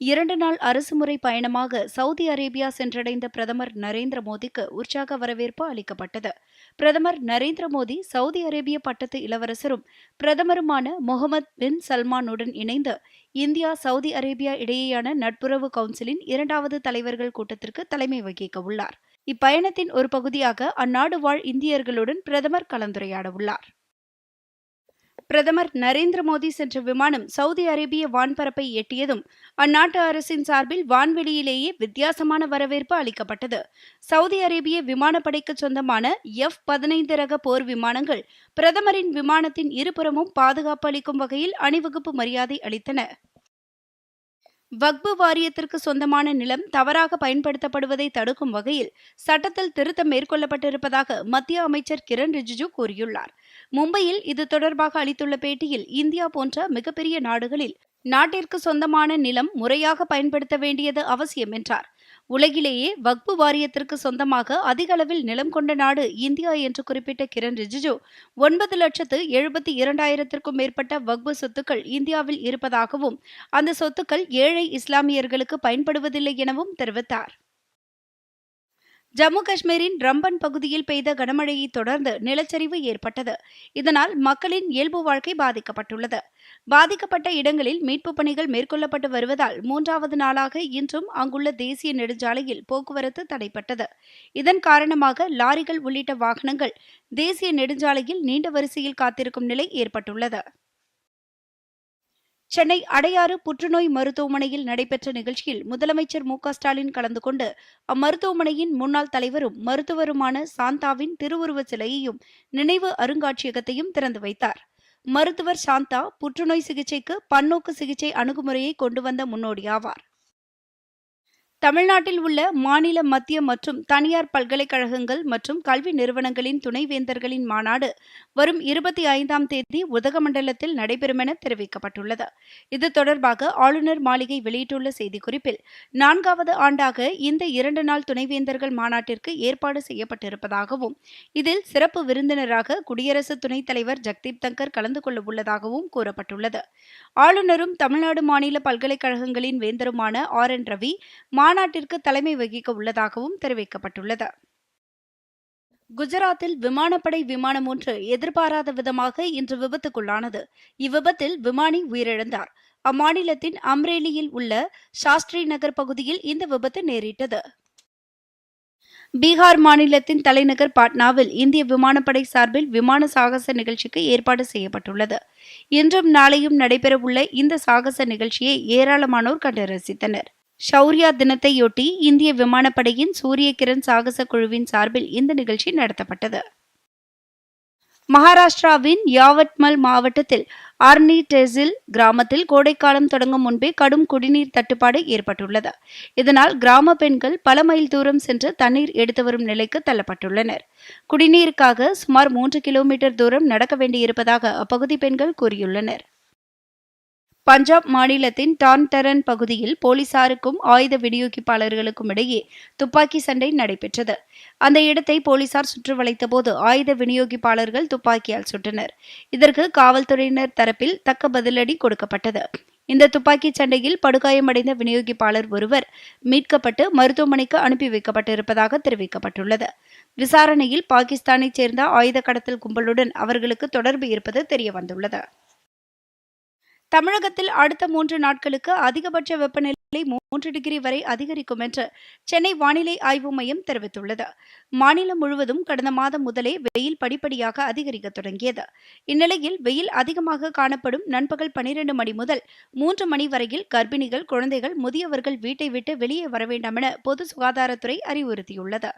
இரண்டு நாள் அரசுமுறை பயணமாக சவுதி அரேபியா சென்றடைந்த பிரதமர் நரேந்திர மோடிக்கு உற்சாக வரவேற்பு அளிக்கப்பட்டது. பிரதமர் நரேந்திர மோடி சவுதி அரேபிய பட்டத்து இளவரசரும் பிரதமருமான முகமது பின் சல்மானுடன் இணைந்து இந்தியா சவுதி அரேபியா இடையேயான நட்புறவு கவுன்சிலின் இரண்டாவது தலைவர்கள் கூட்டத்திற்கு தலைமை வகிக்க உள்ளார். இப்பயணத்தின் ஒரு பகுதியாக அந்நாடு வாழ் இந்தியர்களுடன் பிரதமர் கலந்துரையாட உள்ளார். பிரதமர் நரேந்திர மோடி சென்ற விமானம் சவுதி அரேபிய வான்பரப்பை எட்டியதும் அந்நாட்டு அரசின் சார்பில் வான்வெளியிலேயே வித்தியாசமான வரவேற்பு அளிக்கப்பட்டது. சவுதி அரேபிய விமானப்படைக்கு சொந்தமான எஃப் பதினைந்து ரக போர் விமானங்கள் பிரதமரின் விமானத்தின் இருபுறமும் பாதுகாப்பு அளிக்கும் வகையில் அணிவகுப்பு மரியாதை அளித்தன. வக்பு வாரியத்திற்கு சொந்தமான நிலம் தவறாக பயன்படுத்தப்படுவதை தடுக்கும் வகையில் சட்டத்தில் திருத்தம் மேற்கொள்ளப்பட்டிருப்பதாக மத்திய அமைச்சர் கிரண் ரிஜிஜு கூறியுள்ளார். மும்பையில் இது தொடர்பாக அளித்துள்ள பேட்டியில் இந்தியா போன்ற மிகப்பெரிய நாடுகளில் நாட்டிற்கு சொந்தமான நிலம் முறையாக பயன்படுத்த வேண்டியது அவசியம் என்றார். உலகிலேயே வக்பு வாரியத்திற்கு சொந்தமாக அதிக அளவில் நிலம் கொண்ட நாடு இந்தியா என்று குறிப்பிட்ட கிரண் ரிஜிஜு ஒன்பது லட்சத்து எழுபத்தி இரண்டாயிரத்திற்கும் மேற்பட்ட வக்பு சொத்துக்கள் இந்தியாவில் இருப்பதாகவும் அந்த சொத்துக்கள் ஏழை இஸ்லாமியர்களுக்கு பயன்படுவதில்லை எனவும் தெரிவித்தார். ஜம்மு காஷ்மீரின் ரம்பன் பகுதியில் பெய்த கனமழையை தொடர்ந்து நிலச்சரிவு ஏற்பட்டது. இதனால் மக்களின் இயல்பு வாழ்க்கை பாதிக்கப்பட்டுள்ளது. பாதிக்கப்பட்ட இடங்களில் மீட்புப் பணிகள் மேற்கொள்ளப்பட்டு வருவதால் மூன்றாவது நாளாக இன்றும் அங்குள்ள தேசிய நெடுஞ்சாலையில் போக்குவரத்து தடைப்பட்டது. இதன் காரணமாக லாரிகள் உள்ளிட்ட வாகனங்கள் தேசிய நெடுஞ்சாலையில் நீண்ட வரிசையில் காத்திருக்கும் நிலை ஏற்பட்டுள்ளது. சென்னை அடையாறு புற்றுநோய் மருத்துவமனையில் நடைபெற்ற நிகழ்ச்சியில் முதலமைச்சர் மு ஸ்டாலின் கலந்து கொண்டு அம்மருத்துவமனையின் முன்னாள் தலைவரும் மருத்துவருமான சாந்தாவின் திருவுருவச் சிலையையும் நினைவு அருங்காட்சியகத்தையும் திறந்து வைத்தார். மருத்துவர் சாந்தா புற்றுநோய் சிகிச்சைக்கு பன்னோக்கு சிகிச்சை அணுகுமுறையை கொண்டு வந்த முன்னோடியாவார். தமிழ்நாட்டில் உள்ள மாநில மத்திய மற்றும் தனியார் பல்கலைக்கழகங்கள் மற்றும் கல்வி நிறுவனங்களின் துணைவேந்தர்களின் மாநாடு வரும் இருபத்தி ஐந்தாம் தேதி உதகமண்டலத்தில் நடைபெறும் என தெரிவிக்கப்பட்டுள்ளது. இது தொடர்பாக ஆளுநர் மாளிகை வெளியிட்டுள்ள செய்திக்குறிப்பில் நான்காவது ஆண்டாக இந்த இரண்டு நாள் துணைவேந்தர்கள் மாநாட்டிற்கு ஏற்பாடு செய்யப்பட்டிருப்பதாகவும் இதில் சிறப்பு விருந்தினராக குடியரசு துணைத் தலைவர் ஜக்தீப் தங்கர் கலந்து கொள்ள உள்ளதாகவும் கூறப்பட்டுள்ளது. ஆளுநரும் தமிழ்நாடு மாநில பல்கலைக்கழகங்களின் வேந்தருமான ஆர். என். ரவி மாநாட்டிற்கு தலைமை வகிக்க உள்ளதாகவும் தெரிவிக்கப்பட்டுள்ளது. குஜராத்தில் விமானப்படை விமானம் ஒன்று எதிர்பாராத விதமாக இன்று விபத்துக்குள்ளானது. இவ்விபத்தில் விமானி உயிரிழந்தார். அம்மாநிலத்தின் அம்ரேலியில் உள்ள சாஸ்திரி நகர் பகுதியில் இந்த விபத்து நேரிட்டது. பீகார் மாநிலத்தின் தலைநகர் பாட்னாவில் இந்திய விமானப்படை சார்பில் விமான சாகச நிகழ்ச்சிக்கு ஏற்பாடு செய்யப்பட்டுள்ளது. இன்றும் நாளையும் நடைபெறவுள்ள இந்த சாகச நிகழ்ச்சியை ஏராளமானோர் கண்டு ரசித்தனர். ஷௌரியா தினத்தையொட்டி இந்திய விமானப்படையின் சூரிய கிரண் சாகச குழுவின் சார்பில் இந்த நிகழ்ச்சி நடத்தப்பட்டது. மகாராஷ்டிராவின் யாவட்மல் மாவட்டத்தில் ஆர்னி டெசில் கிராமத்தில் கோடைக்காலம் தொடங்கும் முன்பே கடும் குடிநீர் தட்டுப்பாடு ஏற்பட்டுள்ளது. இதனால் கிராம பெண்கள் பல மைல் தூரம் சென்று தண்ணீர் எடுத்து வரும் நிலைக்கு தள்ளப்பட்டுள்ளனர். குடிநீருக்காக சுமார் மூன்று கிலோமீட்டர் தூரம் நடக்க வேண்டியிருப்பதாக அப்பகுதி பெண்கள் கூறியுள்ளனர். பஞ்சாப் மாநிலத்தின் டான்டரன் பகுதியில் போலீசாருக்கும் ஆயுத விநியோகிப்பாளர்களுக்கும் இடையே துப்பாக்கி சண்டை நடைபெற்றது. அந்த இடத்தை போலீசார் சுற்றுவளைத்த வளைத்தபோது ஆயுத விநியோகிப்பாளர்கள் துப்பாக்கியால் சுட்டனர். இதற்கு காவல்துறையினர் தரப்பில் தக்க பதிலடி கொடுக்கப்பட்டது. இந்த துப்பாக்கி சண்டையில் படுகாயமடைந்த விநியோகிப்பாளர் ஒருவர் மீட்கப்பட்டு மருத்துவமனைக்கு அனுப்பி வைக்கப்பட்டிருப்பதாக தெரிவிக்கப்பட்டுள்ளது. விசாரணையில் பாகிஸ்தானைச் சேர்ந்த ஆயுத கடத்தல் கும்பலுடன் அவர்களுக்கு தொடர்பு இருப்பது தெரியவந்துள்ளது. தமிழகத்தில் அடுத்த மூன்று நாட்களுக்கு அதிகபட்ச வெப்பநிலை மூன்று டிகிரி வரை அதிகரிக்கும் என்று சென்னை வானிலை ஆய்வு மையம் தெரிவித்துள்ளது. மாநிலம் முழுவதும் கடந்த மாதம் முதலே வெயில் படிப்படியாக அதிகரிக்க தொடங்கியது. இந்நிலையில் வெயில் அதிகமாக காணப்படும் நண்பகல் பனிரெண்டு மணி முதல் மூன்று மணி வரையில் கர்ப்பிணிகள் குழந்தைகள் முதியவர்கள் வீட்டை விட்டு வெளியே வர வேண்டாம் என பொது சுகாதாரத்துறை அறிவுறுத்தியுள்ளது.